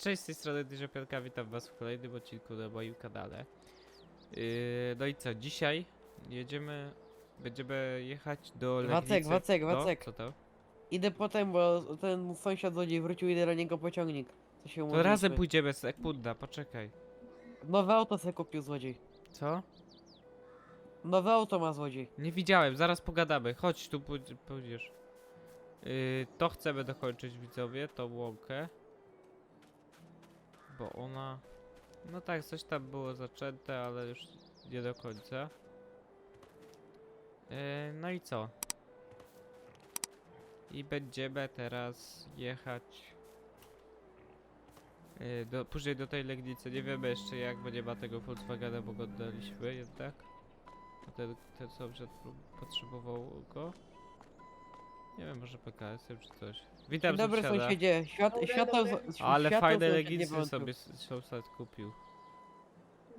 Cześć, z tej strony Dyżopianka, witam was w kolejnym odcinku na moim kanale. Yy, no i co, dzisiaj jedziemy, będziemy jechać do Wacek, Legnicy. Wacek, No, Wacek. co to? Idę potem, bo ten sąsiad złodziej wrócił, idę do niego pociągnik. Co się To umówiliśmy. razem pójdziemy, sekunda, poczekaj. Nowe auto se kupił złodziej. Co? Nowe auto ma złodziej. Nie widziałem, zaraz pogadamy, chodź tu pój- pójdziesz. Yy, to chcemy dokończyć widzowie, tą łąkę. Bo ona... No tak, coś tam było zaczęte, ale już nie do końca. Yy, no i co? I będziemy teraz jechać... Yy, do, później do tej Legnicy, nie wiemy jeszcze jak, bo nie ma tego Volkswagena, bo go oddaliśmy jednak. Ten, ten pró- potrzebował go. Nie wiem, może PKS-em czy coś. Witam dobry sąsiada. sąsiedzie. Świat, Dobry, światło, dobry. z- Ale światło fajne leginsy włączył. sobie s- sąsiad kupił.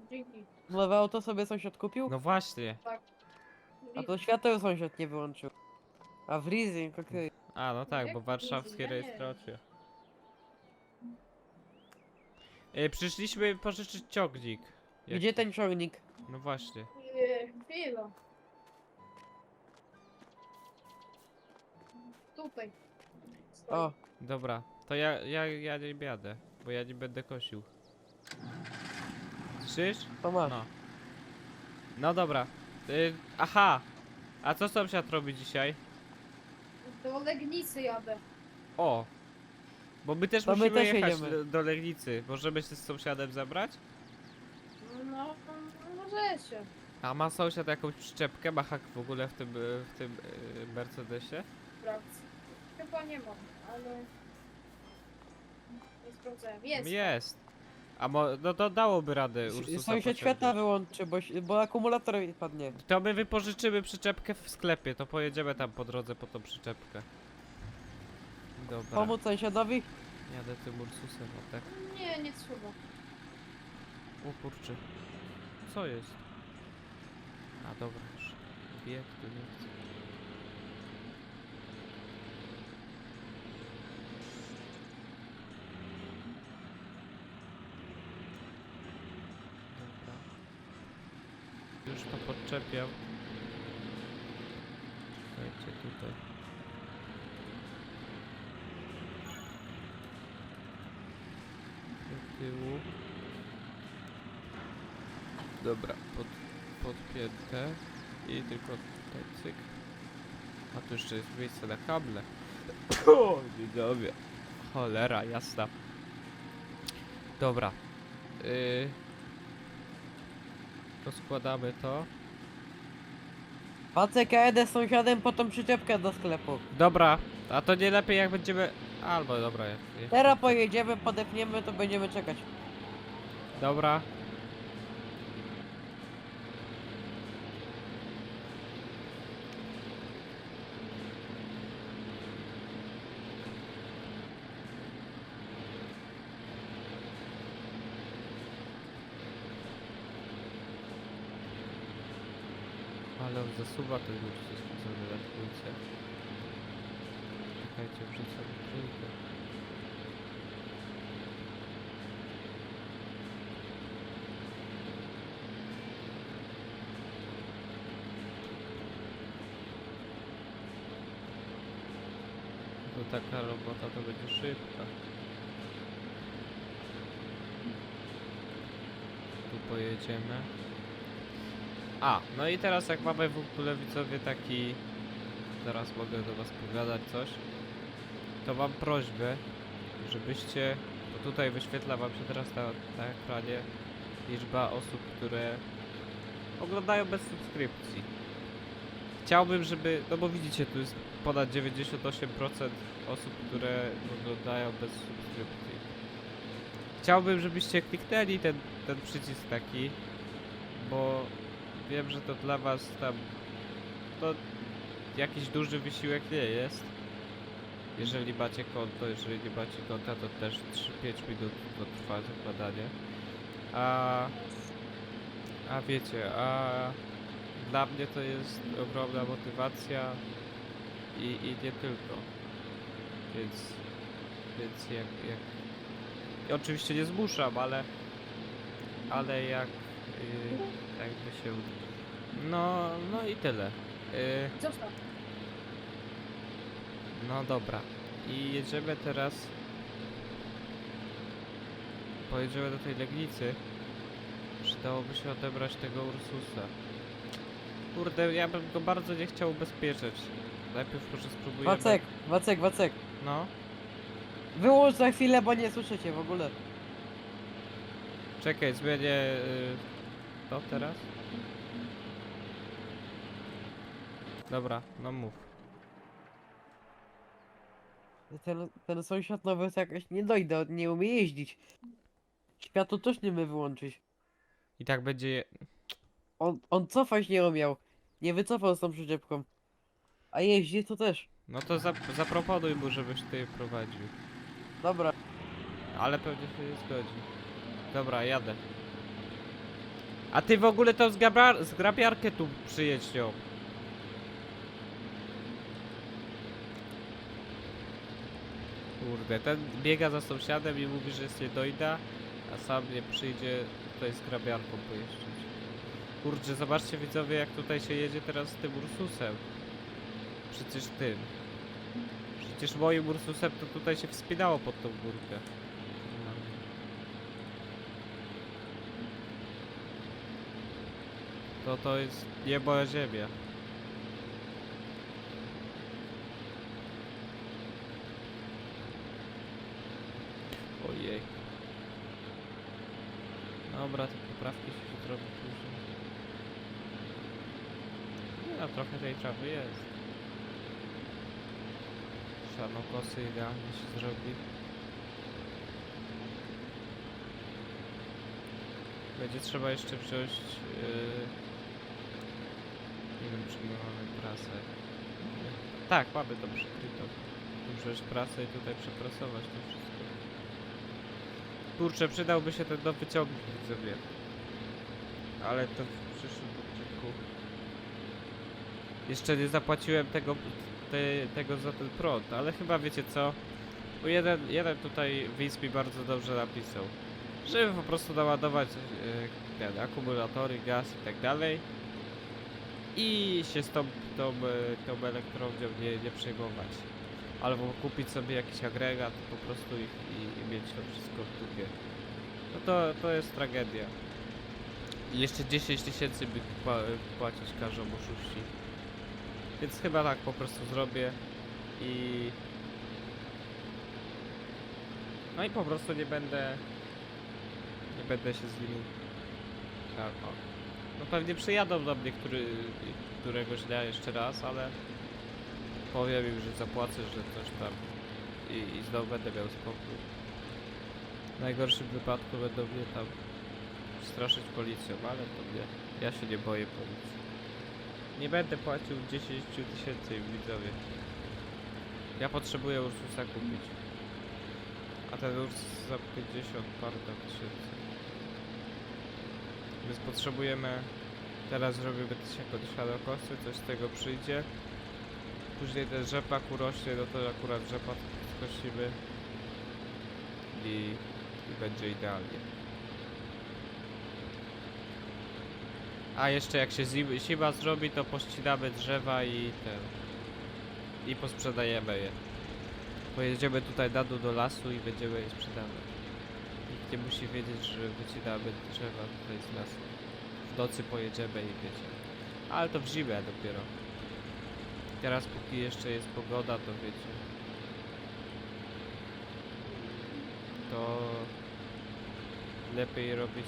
Dzięki. Nowe auto sobie sąsiad kupił? No właśnie. A to światło sąsiad nie wyłączył. A w leasing, okej. A, no tak, bo Jak warszawskie leasing? Ja nie rejestracje. E, przyszliśmy pożyczyć ciągnik. Jak- Gdzie ten ciągnik? No właśnie. Nie, chwila. Tutaj. Stoi. O, Dobra, to ja, ja, ja nie jadę, bo ja nie będę kosił. Słyszysz? to masz. No. No dobra. Y, aha! A co sąsiad robi dzisiaj? Do Legnicy jadę. O! Bo my też To my musimy też jechać jedziemy. do, do Legnicy. Możemy się z sąsiadem zabrać? No, no, no możecie. A ma sąsiad jakąś przyczepkę? Ma hak w ogóle w tym, y, w tym y, Mercedesie? Sprawdź. Chyba nie mam, ale... Nie sprawdzałem. Jest. Jest. A mo, no to dałoby radę Ursusa Sąsiad pociągnąć. światła wyłączy, bo, bo akumulator padnie. To my wypożyczymy przyczepkę w sklepie, to pojedziemy tam po drodze po tą przyczepkę. Dobra, Pomóc sąsiadowi? jadę tym Ursusem, o tak. Nie, nie trzeba. O kurczę. Co jest? A dobra już. Bieg tu nie chcę. Dobra. Podczepiam. Słuchajcie tutaj. Do tyłu. Dobra, pod, podpięte i tylko tutaj cyk. A tu jeszcze jest miejsce na kable. O, widzowie. Cholera, jasna. Dobra. Yy, rozkładamy to. Wacek, ja jedę z sąsiadem po tą przyczepkę do sklepu. Dobra, a to nie lepiej jak będziemy... Albo dobra, jak- Teraz pojedziemy, podepniemy, to będziemy czekać. Dobra. Ale on zasuwa ten już skrócony na trójce. Czekajcie. To taka robota to będzie szybka. Tu pojedziemy. A, no i teraz jak mamy w ogóle widzowie taki... Zaraz mogę do was pogadać coś. To mam prośbę, żebyście... Bo tutaj wyświetla wam się teraz na, na ekranie liczba osób, które oglądają bez subskrypcji. Chciałbym, żeby... No bo widzicie, tu jest ponad 98% osób, które oglądają bez subskrypcji. Chciałbym, żebyście kliknęli ten, ten przycisk taki, bo wiem, że to dla was tam to jakiś duży wysiłek nie jest. Jeżeli macie konto, jeżeli nie macie konta, to też 3-5 minut to trwa zakładanie. A, a wiecie, a dla mnie to jest ogromna motywacja i, i nie tylko. Więc, więc jak, jak I oczywiście nie zmuszam, ale... Ale jak... Yy, jakby się... ud- No, no i tyle. Yy, Zostaw. no dobra. I jedziemy teraz... Pojedziemy do tej Legnicy. Przydałoby się odebrać tego Ursusa. Kurde, ja bym go bardzo nie chciał ubezpieczyć. Najpierw może spróbujemy... Wacek, Wacek, Wacek. No. Wyłącz za chwilę, bo nie słyszycie w ogóle. Czekaj, zmienię... Y, to teraz? Dobra, no mów. Ten, ten sąsiad nowy jest jakoś nie dojdę, on nie umie jeździć. Światło też nie umie wyłączyć. I tak będzie... je- On, on cofać nie umiał. Nie wycofał z tą przyczepką. A jeździ to też. No to zap zaproponuj mu, żebyś ty prowadził. Dobra. Ale pewnie się nie zgodzi. Dobra, jadę. A ty w ogóle zgrabia zgrabiarkę tu przyjedź nią. Kurde, ten biega za sąsiadem i mówi, że jest nie dojda, a sam nie przyjdzie tutaj z grabiarką pojeździć. Kurczę, zobaczcie widzowie jak tutaj się jedzie teraz z tym Ursusem. Przecież tym. Przecież moim Ursusem to tutaj się wspinało pod tą górkę. To to jest niebo a ziemia. Ojej. Dobra, te poprawki się zrobi później. Nie no, trochę tej trawy jest. Szarnokosy idealnie się zrobi. Będzie trzeba jeszcze wziąć... Yy... Mamy prasę. Tak, mamy to przykryto. Wziąć prasę i tutaj przeprasować to wszystko. Kurczę, przydałby się ten nowy ciągnik, widzowie. Ale to w przyszłym odcinku. Jeszcze nie zapłaciłem tego, te, tego za ten prąd, ale chyba wiecie co? Bo jeden, jeden tutaj widz mi bardzo dobrze napisał, żeby po prostu naładować e, ten, akumulatory, gaz i tak dalej i się z tą, e, tą elektrownią nie, nie przejmować. Albo kupić sobie jakiś agregat po prostu i, i, i mieć to wszystko w dupie. No to, to jest tragedia. I jeszcze 10 tysięcy by pła- płacić każą oszuści. Więc chyba tak po prostu zrobię i... No i po prostu nie będę... Nie będę się z nimi... Tak, o. No pewnie przyjadą do mnie który, któregoś dnia jeszcze raz, ale powiem im, że zapłacę, że coś tam i, i znowu będę miał spokój. W najgorszym wypadku będą mnie tam straszyć policją, ale to nie. Ja się nie boję policji. Nie będę płacił 10 tysięcy widzowie. Ja potrzebuję Ursusa kupić. A ten Urs za 50 parę tysięcy. Więc potrzebujemy... Teraz zrobimy coś jako świadokosy, coś z tego przyjdzie. Później ten rzepak urośnie, no to akurat rzepak skosimy. I, I będzie idealnie. A jeszcze jak się zim, zima zrobi, to pościnamy drzewa i ten... I posprzedajemy je. Pojedziemy tutaj na dół do lasu i będziemy je sprzedawać. Nikt nie musi wiedzieć, że wycinamy drzewa tutaj z lasu. W nocy pojedziemy i wiecie. Ale to w zimę dopiero. Teraz póki jeszcze jest pogoda, to wiecie. To lepiej robić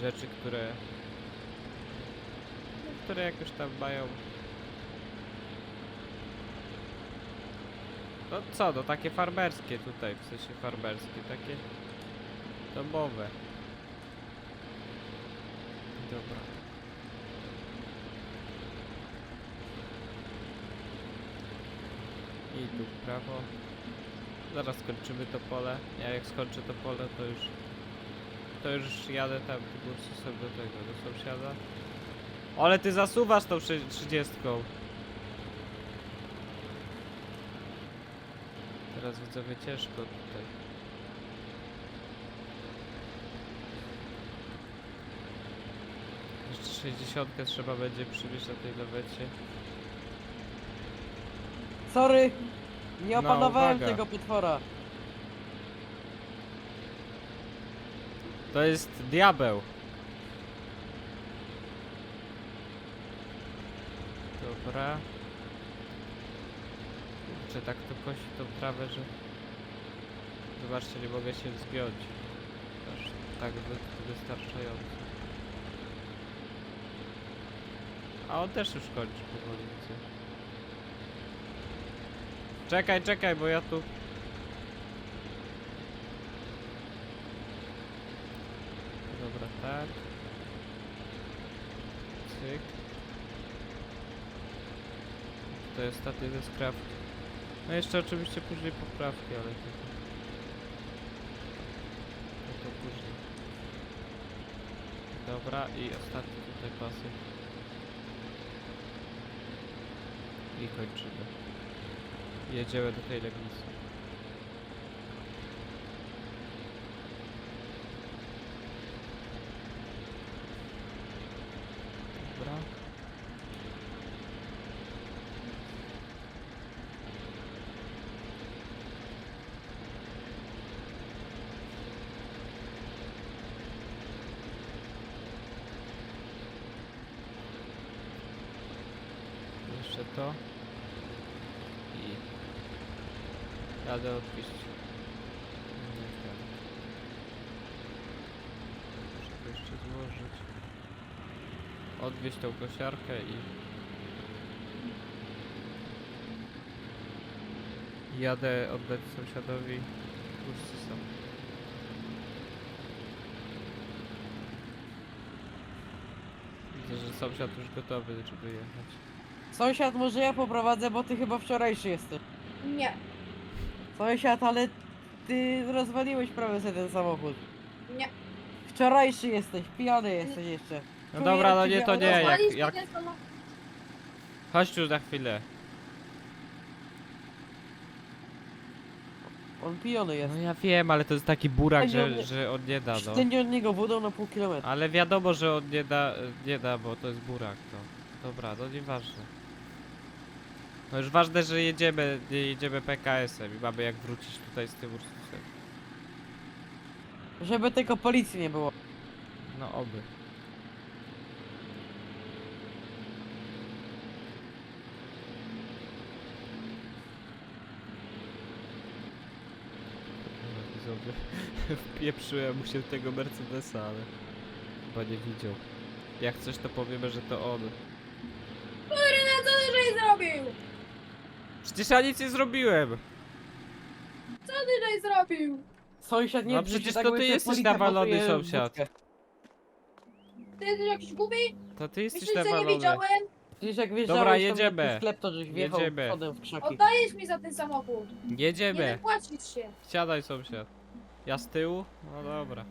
rzeczy, które które jakoś tam mają No co, no takie farmerskie tutaj, w sensie farmerskie, takie domowe. Dobra. I tu w prawo. Zaraz skończymy to pole. Ja jak skończę to pole, to już to już jadę tam tym Ursusem do tego, do sąsiada. Ale ty zasuwasz tą 30. Teraz widzowie ciężko tutaj. 60 trzeba będzie przywieźć na tej lewecie. Sorry! Nie No, opanowałem uwaga. tego potwora. To jest diabeł. Dobra. Kurczę, tak to kosi tą trawę, że... Zobaczcie, nie mogę się wzgiąć. Aż tak wy wystarczająco. A on też już kończy powoli. Czekaj, czekaj, bo ja tu... Dobra, tak. Cyk. To jest ostatni ze skrawki. No jeszcze oczywiście później poprawki, ale to... To, to później. Dobra i ostatni tutaj pasy. I kończymy. Jedziemy do tej legnicy. Dobra. Jeszcze to. I jadę odwieźć. Nie wiem. Muszę to jeszcze złożyć. Odwieźć tą kosiarkę i jadę oddać sąsiadowi Ursusa. Widzę, że sąsiad już gotowy, żeby jechać. Sąsiad, może ja poprowadzę, bo ty chyba wczorajszy jesteś. Nie, Sąsiad, ale ty rozwaliłeś prawie sobie ten samochód. nie. Wczorajszy jesteś, pijany jesteś jeszcze. No Czuję dobra, no ciebie nie to od nie, jak, Rozwaliście jak... samochód. Chodź tu za chwilę. On pijany jest. No ja wiem, ale to jest taki burak, że, że on nie da, no. Od niego wodą na pół kilometra. Ale wiadomo, że on nie da, nie da, bo to jest burak, to. Dobra, no nieważne. No już ważne, że jedziemy, jedziemy PKS-em i mamy jak wrócić tutaj z tym Ursusem. Żeby tylko policji nie było. No oby. Widzowie, Wpieprzyłem mu się tego Mercedesa, ale chyba nie widział. Jak coś to powiemy, że to on. Kurna, co ty żeś zrobił? Przecież ja nic nie zrobiłem! Co ty żeś zrobił? Sąsiad nie No przecież tak, to ty jesteś nawalony, sąsiad. Ty jesteś jakiś głupi? To ty jesteś Myślisz, że nie nawalony. widziałem? Jak wjeżdżałeś Dobra, tam jedziemy. sklep, to żeś wjechał Jedziemy. przodem w krzaki. Oddajesz mi za ten samochód. Nie Jedziemy! wypłacisz się. Siadaj sąsiad. Ja z tyłu? No dobra.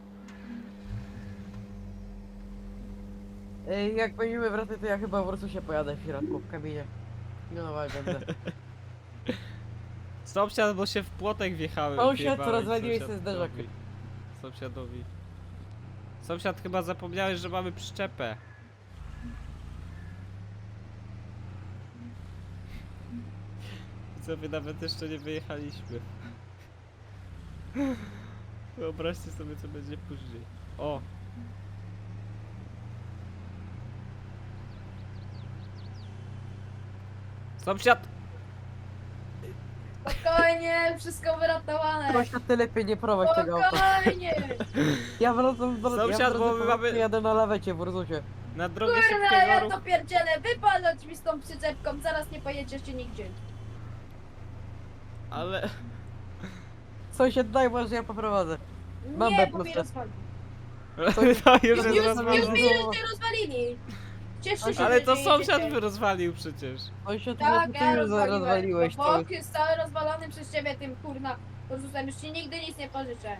Ej, jak będziemy wracać, to ja chyba po prostu się pojadę w środku, w kabinie. No, będę. Sąsiad, bo się w płotek wjechałem. Sąsiad, wjebałem rozwaliłeś sobie zderzak. sąsiadowi. Sąsiadowi. Sąsiad, chyba zapomniałeś, że mamy przyczepę. Co wy nawet jeszcze nie wyjechaliśmy. Wyobraźcie sobie, co będzie później. O! Sąsiad! Spokojnie, wszystko wyratowane. Sąsiad, ty lepiej nie prowadź tego auta. Spokojnie. Ja wracam do Sąsiad, ja bo my do mamy- jadę na lawecie w Ursusie. Na drogę ja szybkiego to ruchu. pierdzielę. Wypadać mi z tą przyczepką. Zaraz nie pojedziecie nigdzie. Ale... Sąsiad, daj, może ja poprowadzę. Mam Nie, B bo mi teraz. rozwali. To już Już, jest już, mi żeście rozwalili. Cieszcie się, Ale że to nie sąsiad jedziecie. by rozwalił przecież. Sąsiad, Tak, ty ja już rozwaliłem. rozwaliłeś Bo bok jest cały rozwalony przez ciebie tym kurna. Porzucam, już ci nigdy nic nie pożyczę.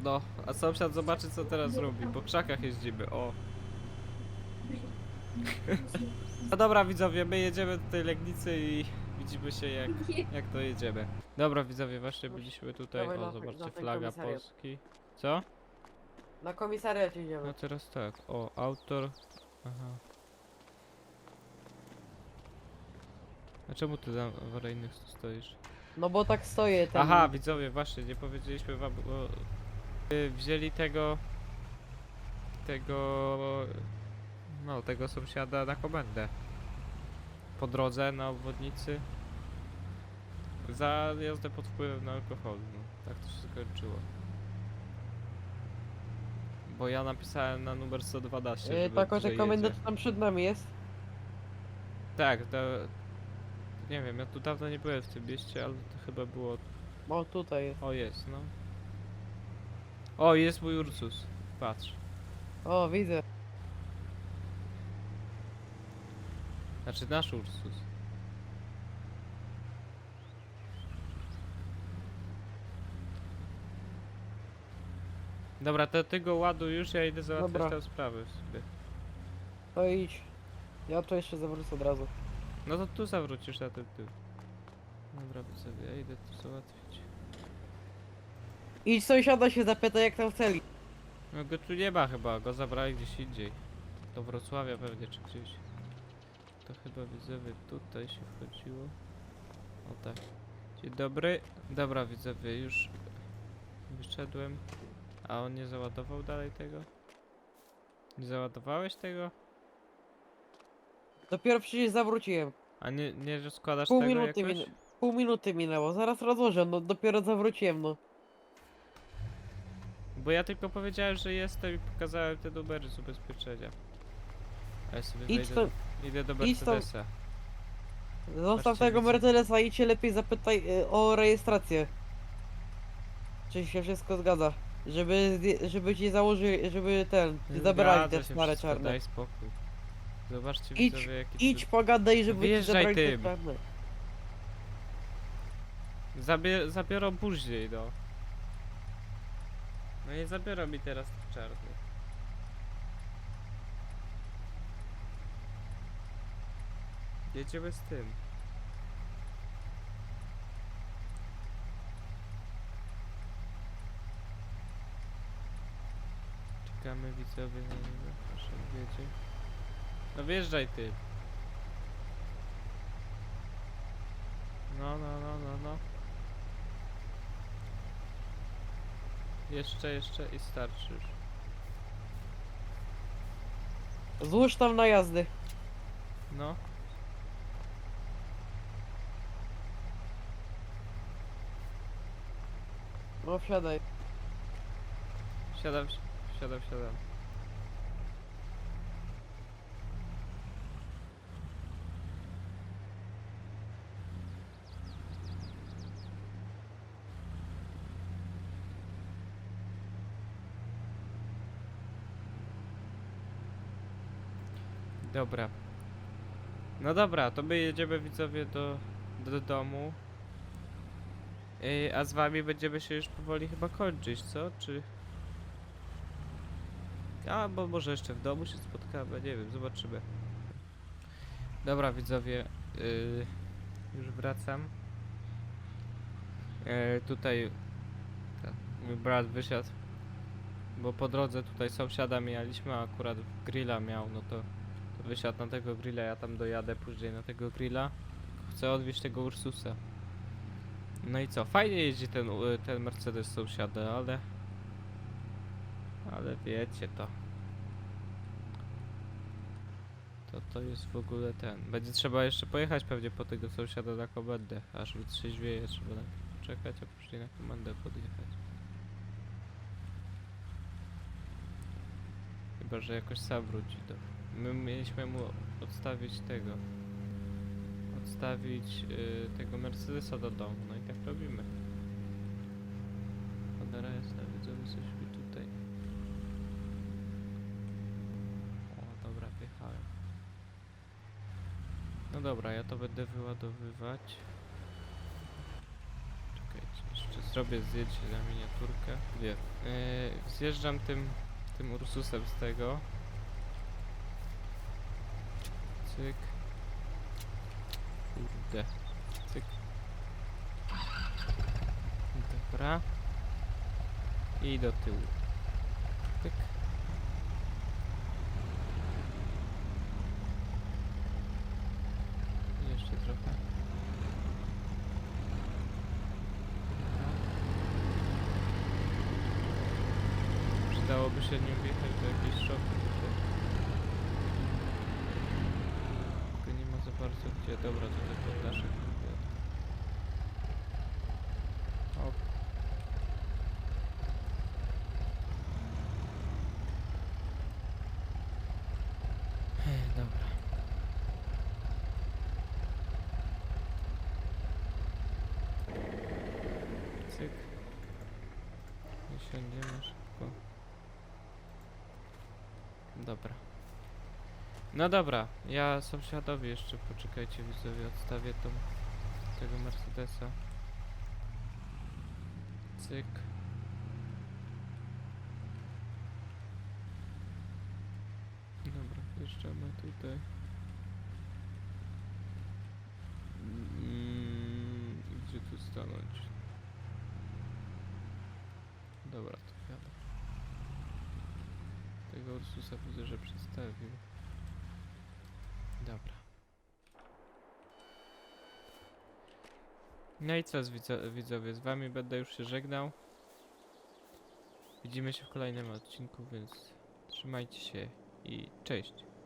No, a sąsiad zobaczy co teraz robi. Po krzakach jeździmy, o. No dobra widzowie, my jedziemy do tej Legnicy i widzimy się jak, jak to jedziemy. Dobra widzowie, właśnie byliśmy tutaj, Dawaj na o zobaczcie, ten flaga komisariat. Polski. Co? Na komisariat No idziemy. teraz tak, o, autor Aha. A czemu ty na awaryjnych tu stoisz? No bo tak stoję tam. Aha, widzowie, właśnie, nie powiedzieliśmy wam, bo y, wzięli tego tego no, tego sąsiada na komendę. Po drodze na obwodnicy za jazdę pod wpływem na alkohol, no. Tak to się skończyło. Bo ja napisałem na numer 112, Yy, żeby, tak, że że komenda jedzie. tam przed nami jest. Tak, to... Nie wiem, ja tu dawno nie byłem w tym mieście, ale to chyba było... O, tutaj jest. O, jest, no. O, jest mój Ursus. Patrz. O, widzę. Znaczy nasz Ursus. Dobra, to ty go ładuj już, ja idę załatwiać Dobra. tam sprawy sobie. To idź. Ja tu jeszcze zawrócę od razu. No to tu zawrócisz na ten tył. Dobra, sobie, ja idę tu załatwić. Idź sąsiada się zapytaj jak tam w celi. No go tu nie ma chyba, go zabrali gdzieś indziej. Do Wrocławia pewnie, czy gdzieś. To chyba widzowie tutaj się wchodziło. O tak. Dzień dobry. Dobra widzowie, już wyszedłem. A on nie załadował dalej tego? Nie załadowałeś tego? Dopiero przecież zawróciłem. A nie, nie rozkładasz Pół tego minuty jakoś? minęło. Pół minuty minęło, zaraz rozłożę, no dopiero zawróciłem, no. Bo ja tylko powiedziałem, że jestem i pokazałem te numery z ubezpieczenia. A ja sobie Idź wejdę, stąd, idę do idź. Mercedesa. zostaw Patrzcie, tego widzę. Mercedesa i cię lepiej zapytaj y, o rejestrację. Czy się wszystko zgadza. Żeby, zdję- żeby ci założyli, żeby ten, zabrali zgadza te się stare wszystko, czarne. Daj spokój. Zobaczcie Idź, widzowie jaki Idź pogadaj, żeby ci Wyjeżdżaj zabrali te tym. czarne. Zabie zabiorą później no. No nie zabiorą mi teraz tych czarnych. Jedziemy z tym. Czekamy widzowie na niego, proszę wiecie. No wjeżdżaj ty. No, no, no, no, no. Jeszcze, jeszcze i starczy już. Złóż tam na jazdy. No. No wsiadaj. Siadam, si- siadam, siadam. Dobra. No dobra, to my jedziemy widzowie do, do domu. Yy, a z wami będziemy się już powoli chyba kończyć, co? Czy... A, bo może jeszcze w domu się spotkamy, nie wiem, zobaczymy. Dobra, widzowie, yy, już wracam. Yy, tutaj mój brat wysiadł, bo po drodze tutaj sąsiada mijaliśmy, a akurat grilla miał, no to, to wysiadł na tego grilla, ja tam dojadę później na tego grilla. Chcę odwieźć tego Ursusa. No i co, fajnie jeździ ten, ten Mercedes sąsiada, ale... Ale wiecie to. To to jest w ogóle ten. Będzie trzeba jeszcze pojechać pewnie po tego sąsiada na komendę. Aż wytrzeźwieje, trzeba najpierw poczekać, a później na komendę podjechać. Chyba, że jakoś sam wróci. My mieliśmy mu odstawić tego. Odstawić y, tego Mercedesa do domu. No i tak robimy. Cholera jest na widzowie, coś mi tutaj. O, dobra, wjechałem. No dobra, ja to będę wyładowywać. Czekajcie, jeszcze zrobię zdjęcie na miniaturkę. Wie. Yy, zjeżdżam tym, tym Ursusem z tego. Cyk. Kurde. Cyk. Dobra. I do tyłu. Tyk. Dałoby się nim wjechać do jakiejś szopy. Tylko nie ma za bardzo gdzie. Dobra, tutaj poddaszek. O. Ech, Dobra. Cyk. Wysiądziemy szybko. Dobra. No dobra, ja sąsiadowi jeszcze poczekajcie widzowie, odstawię tą tego Mercedesa. Cyk. Dobra, wjeżdżamy tutaj. Mm, gdzie tu stanąć? Dobra, to wiadomo. Tego Ursusa widzę, że przedstawił. Dobra. No i co z widzo widzowie, z wami będę już się żegnał. Widzimy się w kolejnym odcinku, więc trzymajcie się i cześć.